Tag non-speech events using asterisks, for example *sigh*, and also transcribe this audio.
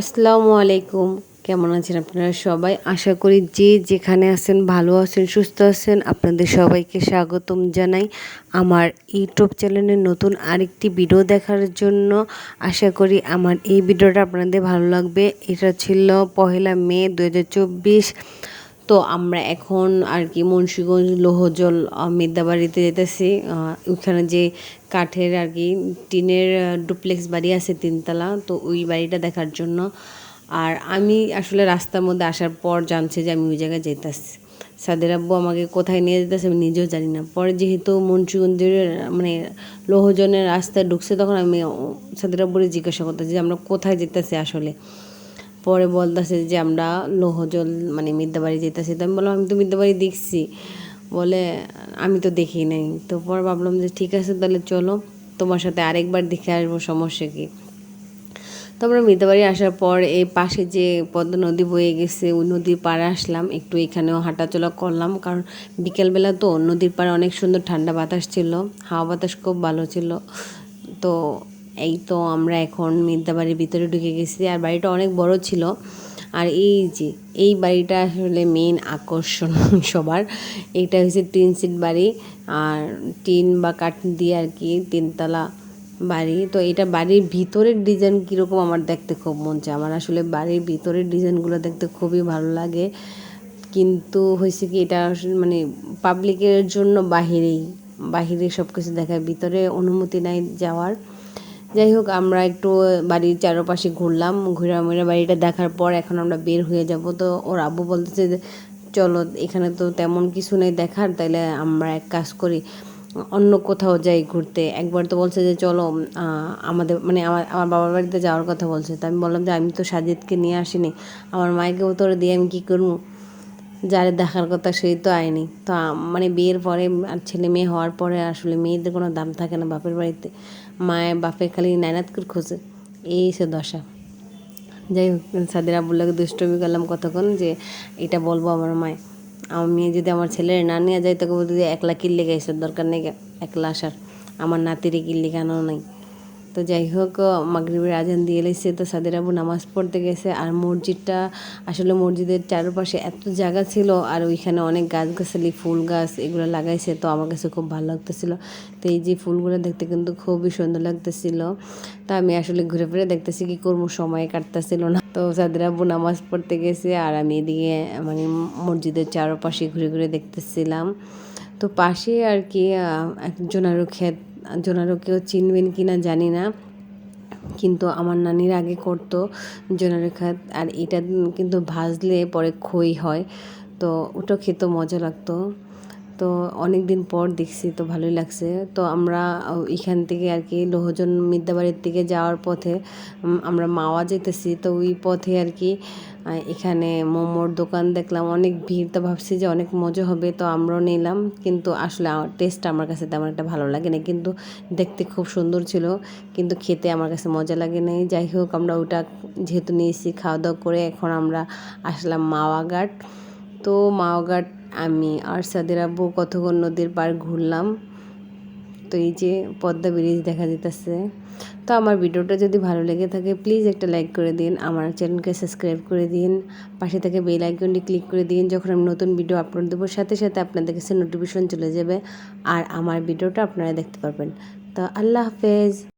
আসসালামু আলাইকুম। কেমন আছেন আপনারা সবাই? আশা করি যে যেখানে আছেন ভালো আছেন, সুস্থ আছেন, আপনাদের সবাইকে স্বাগতম জানাই আমার ইউটিউব চ্যানেলের নতুন আরেকটি ভিডিও দেখার জন্য। আশা করি আমার এই ভিডিওটা আপনাদের ভালো লাগবে। এটা ছিল পহেলা মে দু হাজার চব্বিশ। তো আমরা এখন আর কি মুন্সীগঞ্জ, লোহজল মেদাবাড়িতে যেতেছি। ওইখানে যে কাঠের আর কি টিনের ডুপ্লেক্স বাড়ি আছে তিনতলা, তো ওই বাড়িটা দেখার জন্য। আর আমি আসলে রাস্তার মধ্যে আসার পর জানছি যে আমি ওই জায়গায় যেতেছি। সাদের আব্বু আমাকে কোথায় নিয়ে যেতেছে আমি নিজেও জানি না। পরে যেহেতু মুন্সিগঞ্জের মানে লোহজনের রাস্তায় ঢুকছে, তখন আমি সাদের আব্বুরে জিজ্ঞাসা করতেছি যে আমরা কোথায় যেতেছি আসলে। পরে বলতেছে যে আমরা লোহজল মানে মিদ্যাবাড়ি যেতেছি। তো আমি বললাম, আমি তো মিদ্যাবাড়ি দেখছি। বলে, আমি তো দেখি নাই। তো পরে ভাবলাম যে, ঠিক আছে, তাহলে চলো, তোমার সাথে আরেকবার দেখে আসব, সমস্যা কী? তো আমরা মিতাবাড়ি আসার পর এই পাশে যে পদ্মা নদী বয়ে গেছে, ওই নদীর পাড়ে আসলাম। একটু এখানেও হাঁটাচলা করলাম, কারণ বিকেলবেলা তো নদীর পাড়ে অনেক সুন্দর ঠান্ডা বাতাস ছিল, হাওয়া বাতাস খুব ভালো ছিল। তো এই তো আমরা এখন মিদ্যাবাড়ির ভিতরে ঢুকে গেছি, আর বাড়িটা অনেক বড় ছিল। আর এই যে, এই বাড়িটা আসলে মেন আকর্ষণ *laughs* সবার। এইটা হচ্ছে টিন সিট বাড়ি, আর টিন বা কাঠ দিয়ে আর কি তিনতলা বাড়ি। তো এটা বাড়ির ভিতরের ডিজাইন কীরকম আমার দেখতে খুব মন চায়। আমার আসলে বাড়ির ভিতরের ডিজাইনগুলো দেখতে খুবই ভালো লাগে। কিন্তু হয়েছে কি, এটা মানে পাবলিকের জন্য বাহিরেই, বাহিরে সব কিছু দেখায় ভিতরে অনুমতি নাই যাওয়ার। যাই হোক আমরা একটু বাড়ির চারপাশে ঘুরলাম। ঘুরে বাড়িটা দেখার পর এখন আমরা বের হয়ে যাব। তো ওর আব্বু বলতেছে যে, চলো, এখানে তো তেমন কিছু নেই দেখার, তাইলে আমরা এক কাজ করি, অন্য কোথাও যাই ঘুরতে। একবার তো বলছে যে, চলো আমাদের মানে আমার আমার বাবার বাড়িতে যাওয়ার কথা বলছে। তো আমি বললাম যে, আমি তো সাজিদকে নিয়ে আসিনি। আমার মায়েকেও তোর দিয়ে আমি কী করব? যারে দেখার কথা সেই তো আয়নি তো মানে বিয়ের পরে আর ছেলে মেয়ে হওয়ার পরে আসলে মেয়েদের কোনো দাম থাকে না বাপের বাড়িতে। মায়ের বাপে খালি নাইনাত করে খোঁজে। এই সে দশা। যাই হোক, সাদের আবুল্লাকে দুষ্টমি করলাম কতক্ষণ যে এটা বলব আমার মায়। আমার মেয়ে যদি আমার ছেলের না নিয়ে যায়, তোকে বলতে যে একলা কিল্লে গেছে দরকার নেই একলা আসার। আমার নাতিরে কিল্লি কেন নাই? তো যাই হোক মাগরিবের আজান দিয়ে এলেছে তো সাদের আবু নামাজ পড়তে গেছে। আর মসজিদটা, আসলে মসজিদের চারপাশে এত জায়গা ছিল আর ওইখানে অনেক গাছগাছালি, ফুল গাছ এগুলো লাগাইছে তো আমার কাছে খুব ভালো লাগতেছিল। তো এই যে ফুলগুলো দেখতে কিন্তু খুবই সুন্দর লাগতেছিল। তা আমি আসলে ঘুরে ফিরে দেখতেছি কি করব সময় কাটতেছিল না। তো সাদের আব্বু নামাজ পড়তে গেছে আর আমি এদিকে মানে মসজিদের চারপাশে ঘুরে ঘুরে দেখতেছিলাম। তো পাশে আর কি একজন আরও ক্ষেত জোনারও কেউ চিনবেন কি না জানি না। কিন্তু আমার নানির আগে করতো জোনারেখা আর এটা কিন্তু ভাজলে পরে খই হয়। তো ওটা খেতে মজা লাগতো। তো অনেক দিন পর দেখছি, তো ভালোই লাগছে। তো আমরা এখান থেকে আর কি লোহজন মিদ্যাবাড়ির দিকে যাওয়ার পথে আমরা মাওয়া যেতেছি তো ওই পথে আর কি এখানে মোমোর দোকান দেখলাম। অনেক ভিড়, তো ভাবছি যে অনেক মজা হবে, তো আমরাও নিলাম। কিন্তু আসলে টেস্টটা আমার কাছে তেমন একটা ভালো লাগে না কিন্তু দেখতে খুব সুন্দর ছিল, কিন্তু খেতে আমার কাছে মজা লাগে নাই। যাই হোক, আমরা ওটা যেহেতু নিয়েছি খাওয়া দাওয়া করে এখন আমরা আসলাম মাওয়াঘাট তো মাওয়াঘাট আমি আর সাদের আব্বু কতক্ষণ নদীর পার ঘুরলাম। তো এই যে পদ্মা ব্রিজ দেখা যেতেছে। তো আমার ভিডিওটা যদি ভালো লেগে থাকে প্লিজ একটা লাইক করে দিন, আমার চ্যানেলকে সাবস্ক্রাইব করে দিন, পাশে থেকে বেল আইকনটি ক্লিক করে দিন, যখন আমি নতুন ভিডিও আপলোড দেবো, সাথে সাথে আপনাদের কাছে নোটিফিকেশন চলে যাবে, আর আমার ভিডিওটা আপনারা দেখতে পারবেন। তো আল্লাহ হাফেজ।